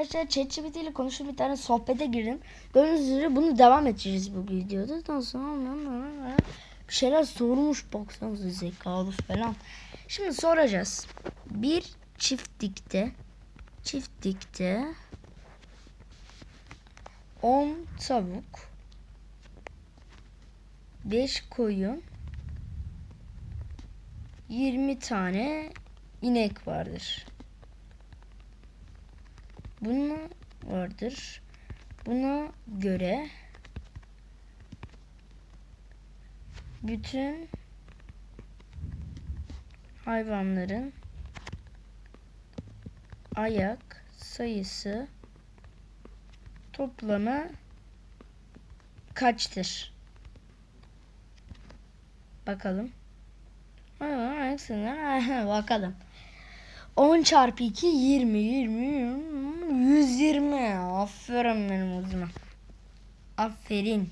Arkadaşlar ChatGPT ile konuşup bir tane sohbete girdim. Gördüğünüz üzere bunu devam edeceğiz bu videoda. Daha sonra bir şeyler sormuş baksanıza zekalus falan. Şimdi soracağız. Bir çiftlikte çiftlikte 10 tavuk 5 koyun 20 tane inek vardır. Buna vardır. Buna göre bütün hayvanların ayak sayısı toplamı kaçtır? Bakalım. Bakalım. 10 çarpı 2 20 20 20 120 aferin benim uzman aferin.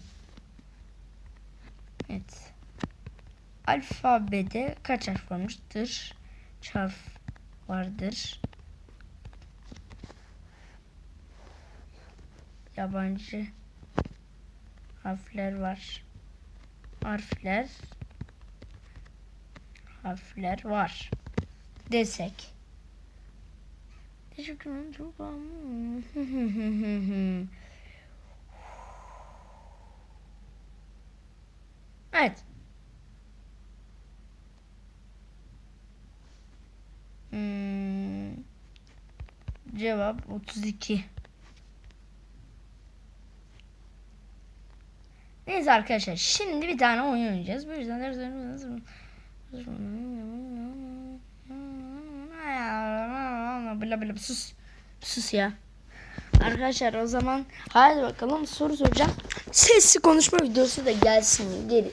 Evet. Alfabede kaç harf varmıştır? Harf vardır. Yabancı harfler var. Harfler. Harfler var. Desek Teşekkür ederim. Çok Evet. Hmm. Cevap 32. Neyse arkadaşlar şimdi bir tane oyun oynayacağız. Bu yüzden de bla bla sus. Sus ya. Arkadaşlar o zaman hadi bakalım soru soracağım. Sesli konuşma videosu da gelsin gelir.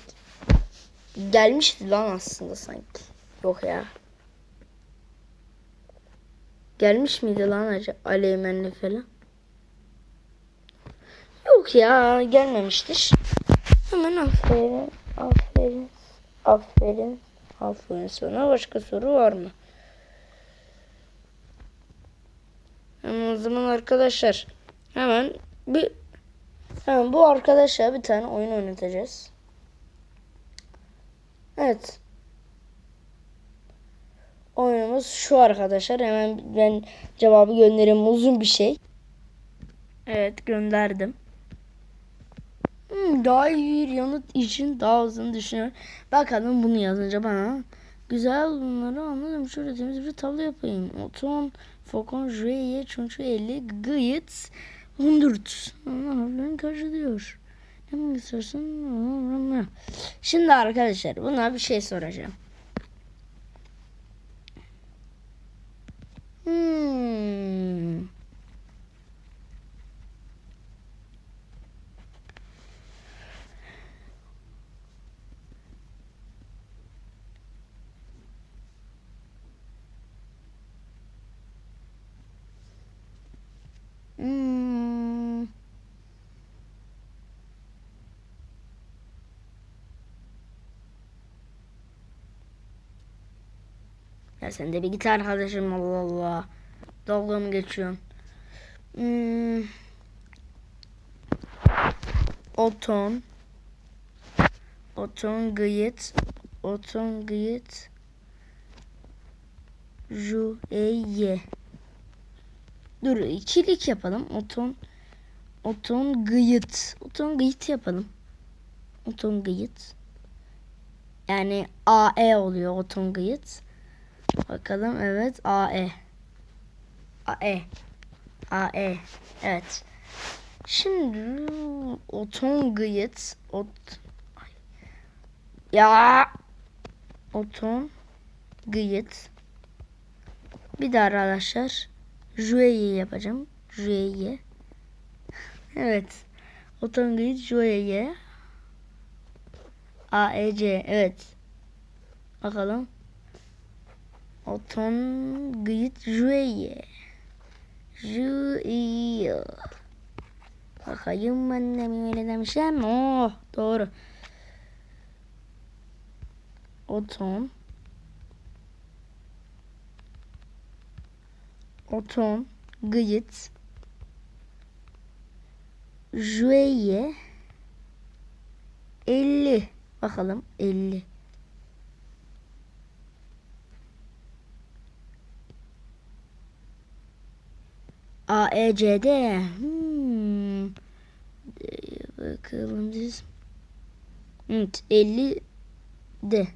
Gelmişti lan aslında sanki. Yok ya. Gelmiş miydi lan acaba Aleymen'le falan? Yok ya gelmemiştir. Hemen aferin, aferin, aferin, aferin. Sonra başka soru var mı? Hemen o zaman arkadaşlar hemen bir hemen bu arkadaşa bir tane oyun oynatacağız. Evet. Oyunumuz şu arkadaşlar. Hemen ben cevabı göndereyim. Uzun bir şey. Evet gönderdim. Hmm, daha iyi bir yanıt için daha uzun düşünüyorum. Bakalım bunu yazınca bana güzel bunları anladım. Şöyle temiz bir tablo yapayım. Oton Fokon Juye çünkü 50 gayet 100. Harflerini karşılıyor. Hemen istersen. Şimdi arkadaşlar buna bir şey soracağım. Hmm. Ya sen de bir git arkadaşım Allah Allah. Dalga mı geçiyorsun? Hmm. Oton. Oton gıyet. Oton gıyet. Ju e ye. Dur ikilik yapalım. Oton oton gıyıt. Oton gıyıt yapalım. Oton gıyıt. Yani AE oluyor oton gıyıt. Bakalım evet AE. AE. AE. Evet. Şimdi oton gıyıt. Ot ya oton gıyıt. Bir daha arkadaşlar. Jue'yi yapacağım. Jue'yi. evet. Otomobil Jue'yi. AEC. Evet. Bakalım. Otomobil Jue'yi. Jue'yi. Bakayım ben de mi öyle demişim. Oh doğru. Otom. Otom. Gıyıt. Jueye 50 bakalım 50 A E C D hmm. Ee, bakalım biz evet 50 de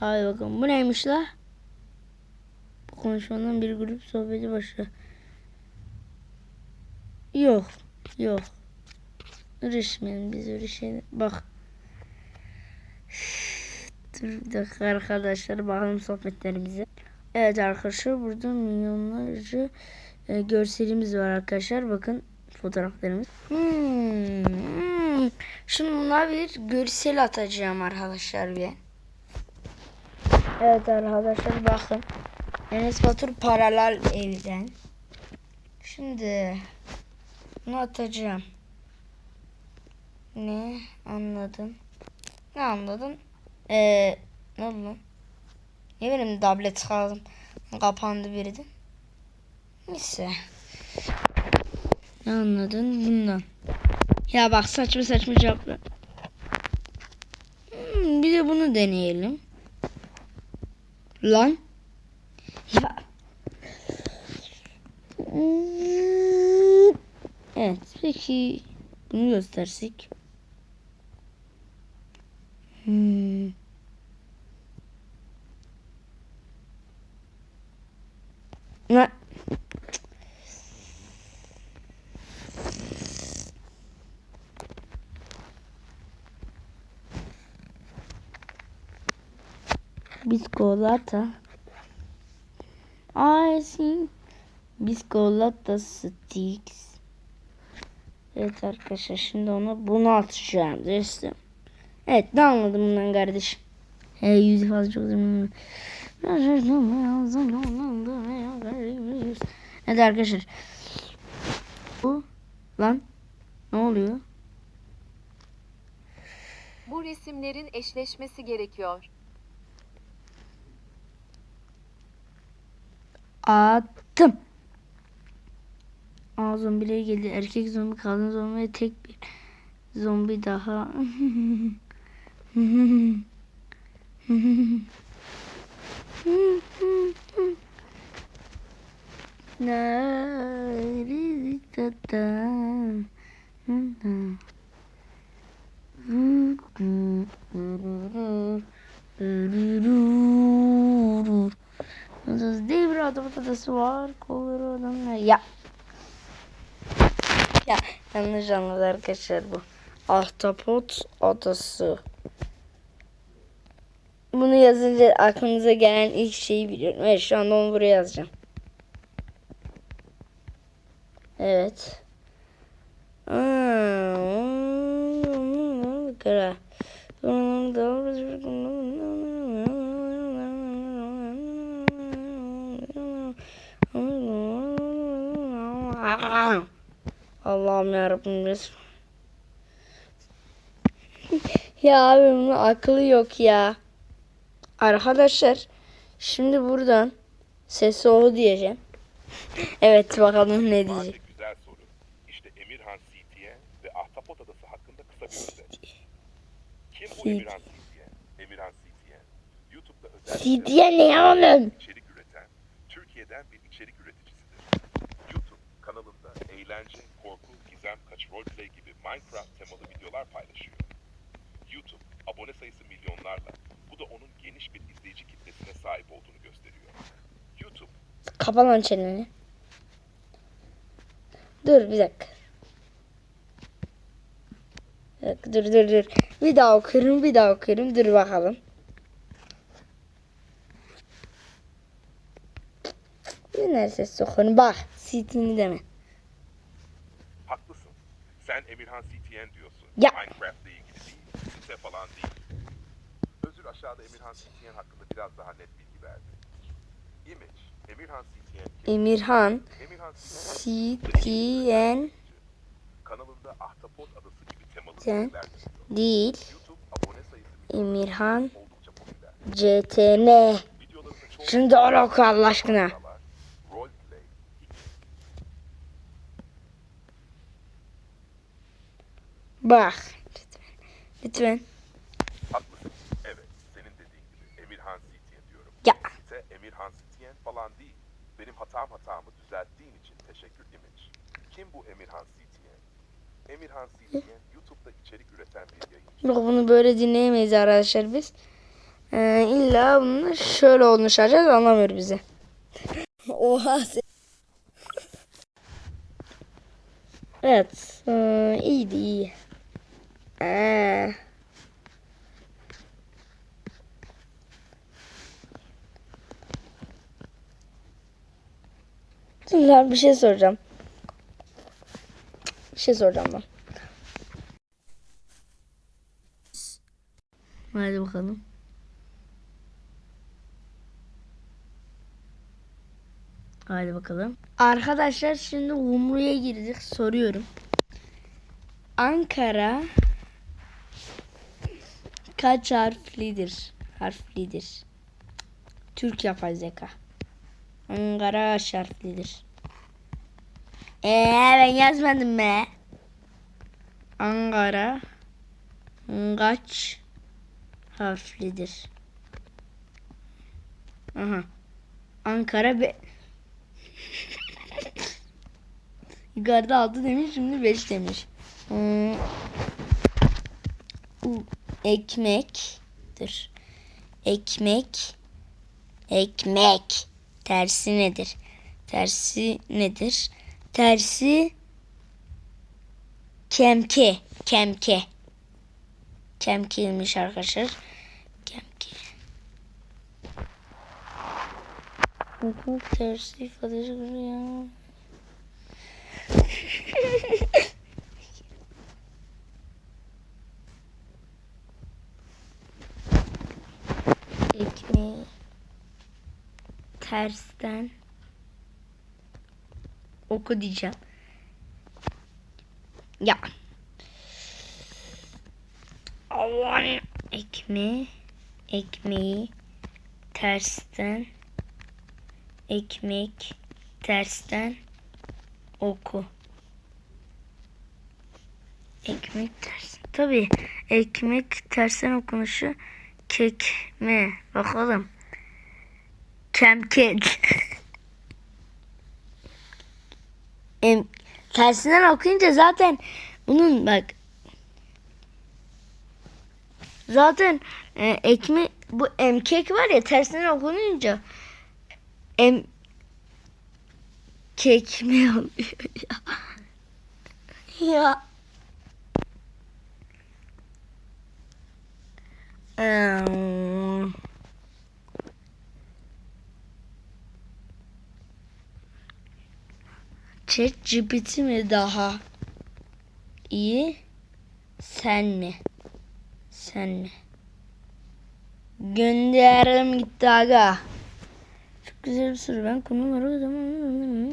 Hadi bakalım bu neymiş la? Bu konuşmanın bir grup sohbeti başlıyor. Yok. Yok. Uğraşmayalım biz şey. Bak. Dur bir dakika arkadaşlar bakalım sohbetlerimize. Evet arkadaşlar burada milyonlarca e, görselimiz var arkadaşlar. Bakın fotoğraflarımız. Hmm, hmm. Şimdi buna bir görsel atacağım arkadaşlar bir. Evet arkadaşlar bakın. Enes Batur paralel evden. Şimdi bunu atacağım. Ne anladın? Ne anladın? Ee, ne oldu? Ne benim tablet kaldım. Kapandı birden. Neyse. Ne anladın bundan? Ya bak saçma saçma cevaplar. Hmm, bir de bunu deneyelim. Lan. Ya. Evet peki bunu göstersek. Hmm. Ne? Biskolata. I see. Biskolata sticks. Evet arkadaşlar şimdi ona bunu atacağım dostum. Evet ne anladım bundan kardeşim. Hey yüzü fazla çok üzülmüyorum. Evet arkadaşlar. Bu lan ne oluyor? Bu resimlerin eşleşmesi gerekiyor. Attım. Aa zombiler geldi. Erkek zombi, kadın zombi ve tek bir zombi daha. Patates değil bir adı patatesi var. Kolları adamlar. Ya. Ya yanlış anladı arkadaşlar bu. Ahtapot adası. Bunu yazınca aklınıza gelen ilk şeyi biliyorum. Evet şu anda onu buraya yazacağım. Evet. Kara. Allah'ım yarabbim resmen. ya abi bunun aklı yok ya. Arkadaşlar şimdi buradan sesi o diyeceğim. evet bakalım ne diyecek. güzel soru. İşte Emirhan CTN ve Ahtapot Adası hakkında kısa bir özet. Kim bu. Emirhan CTN? Emirhan CTN, YouTube'da özel CD'ye ne oğlum? içerik üreten, Türkiye'den bir içerik üreticisidir. YouTube kanalında eğlence, korku, gizem, kaç roleplay gibi Minecraft temalı videolar paylaşıyor. YouTube abone sayısı milyonlarla, da onun geniş bir izleyici kitlesine sahip olduğunu gösteriyor. YouTube Kapa lan çeneni. Dur bir dakika. Dur dur dur. Bir daha okuyorum bir daha okuyorum. Dur bakalım. Nerede sokun bak. Sitini deme. Haklısın. Sen Emirhan CTN diyorsun. Ya. Minecraft'la ilgili değil, site falan değil aşağıda Emirhan Sintiyen hakkında biraz daha net bilgi verdi. Image, Emirhan Sintiyen kim? Emirhan, Emirhan kanalında Ahtapot Adası gibi temalı Sen değil. Emirhan CTM. Şimdi ara oku Allah aşkına. Bak. Lütfen. Lütfen. Falan değil. Benim hatam hatamı düzelttiğin için teşekkür Image. Kim bu Emirhan Zityen? Emirhan Zityen, YouTube'da içerik üreten bir yayıncı. Yok bunu böyle dinleyemeyiz arkadaşlar biz. Ee, illa bunu şöyle konuşacağız anlamıyor bizi. Oha sen. Evet. Ee, iyiydi iyi. Ee. Ben bir şey soracağım. Bir şey soracağım ben. Hadi bakalım. Hadi bakalım. Arkadaşlar şimdi Umru'ya girdik. Soruyorum. Ankara kaç harflidir? Harflidir. Türk yapay zeka. Ankara harflidir? Eee ben yazmadım be. Ankara kaç harflidir? Aha. Ankara be Yukarıda 6 demiş şimdi 5 demiş. Hmm. Ekmektir. Ekmek. Ekmek. Tersi nedir? Tersi nedir? Tersi kemke. Kemke. Kemkeymiş arkadaşlar. Kemke. Ekmek tersi ifadesi ya. Ekmeği tersten oku diyeceğim. Ya. Allah'ım. Ekmeği, ekmeği tersten ekmek tersten oku. Ekmek ters. Tabii ekmek tersten okunuşu kekme. Bakalım. Kemket. em, tersinden okuyunca zaten bunun bak zaten e, ekmek bu emkek var ya tersinden okununca em kekme oluyor ya. ya. Eee, ChatGPT mi daha iyi? Sen mi? Sen mi? Gönderelim gitti aga. Çok güzel bir soru. Ben konuları o zaman...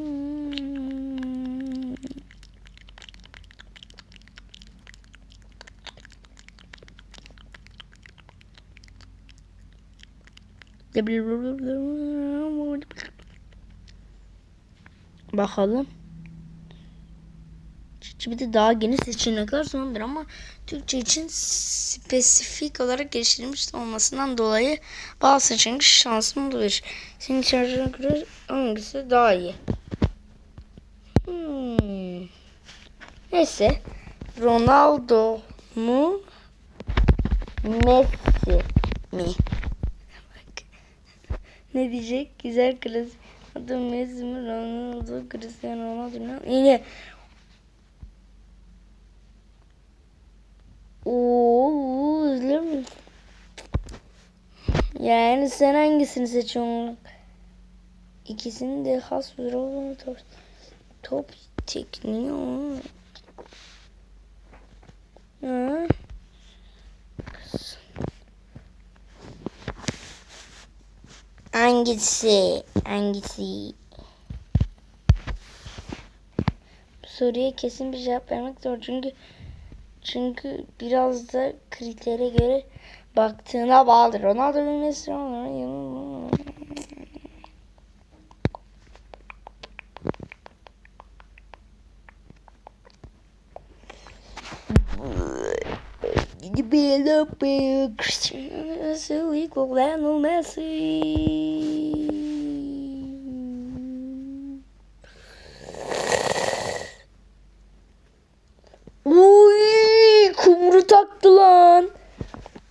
Bakalım. De daha geniş seçenekler sunabilir ama Türkçe için spesifik olarak geliştirilmiş olmasından dolayı bazı seçenek şansım olabilir. Senin içerisine göre hangisi daha iyi? Hmm. Neyse. Ronaldo mu? Messi mi? Bak. Ne diyecek? Güzel klas. Adı Messi mi? Ronaldo, Cristiano Ronaldo. mu? Yine Oo, özür mü? Yani sen hangisini seçiyorsun? İkisinin de has bir olduğunu top, top tekniği o. Ha? Hangisi? Hangisi? Bu soruya kesin bir cevap vermek zor çünkü çünkü biraz da kritere göre baktığına bağlı. Ronaldo ve Messi be the be Cristiano Messi Lionel Messi. Uy, kumru taktı lan.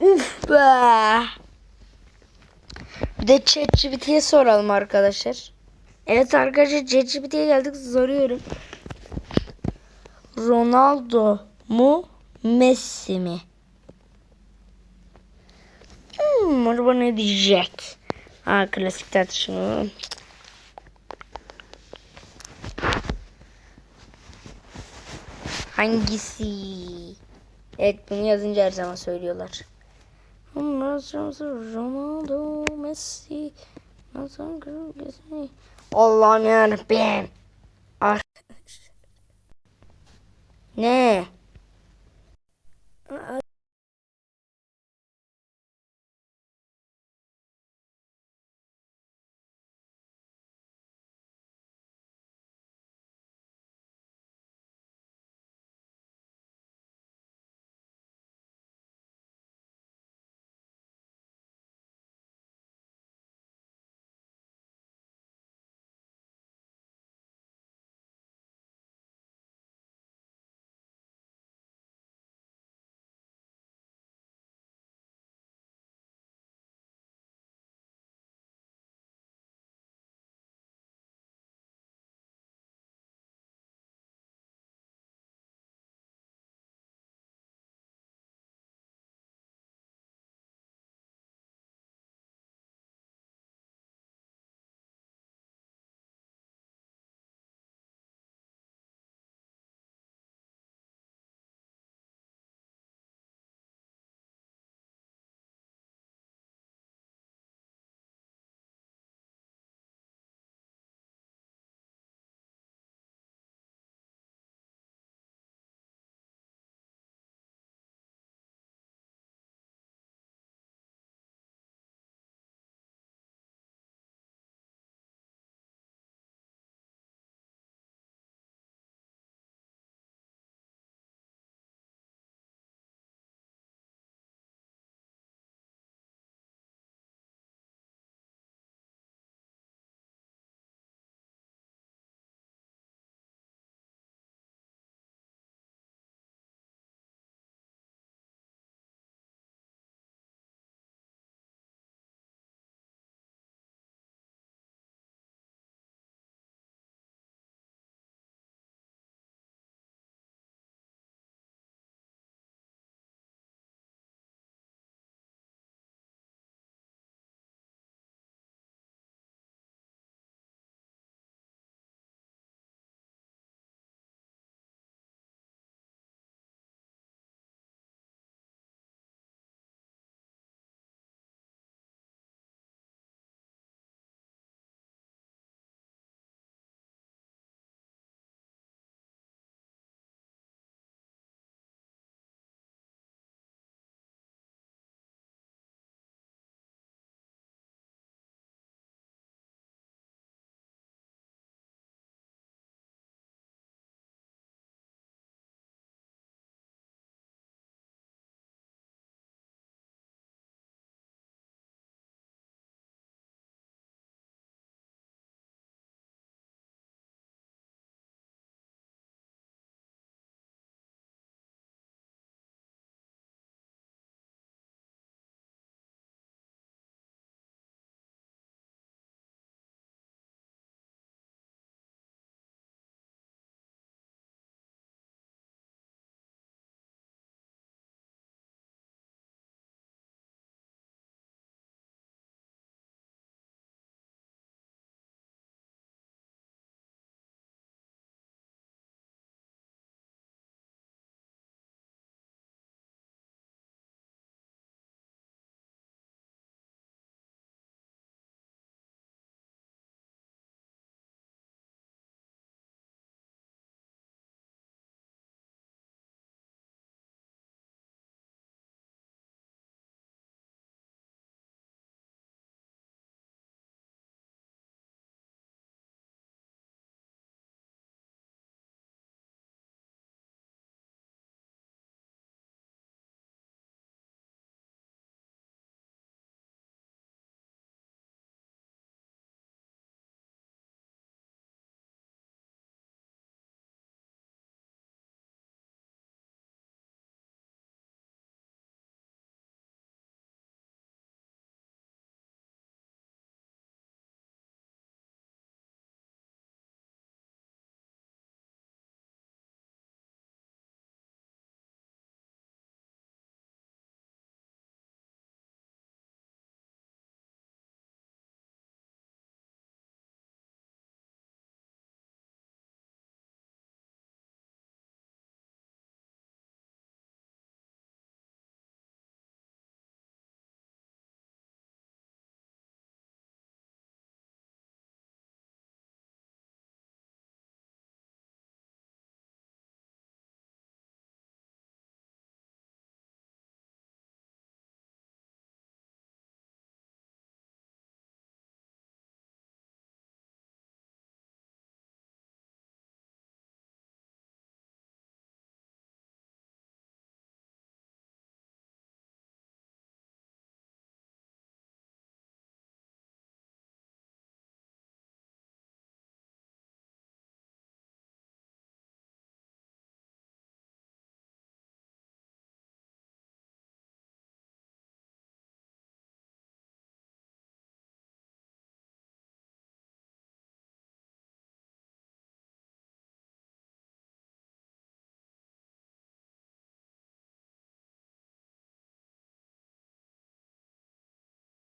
Uf be. Bir de ChatGPT'ye soralım arkadaşlar. Evet arkadaşlar ChatGPT'ye geldik soruyorum. Ronaldo mu Messi mi? Hmm, acaba ne diyecek? Ha klasik tartışma. Hangisi? Evet bunu yazınca her zaman söylüyorlar. Ronaldo, Messi, Allah'ım yarabbim. Ah. Ne?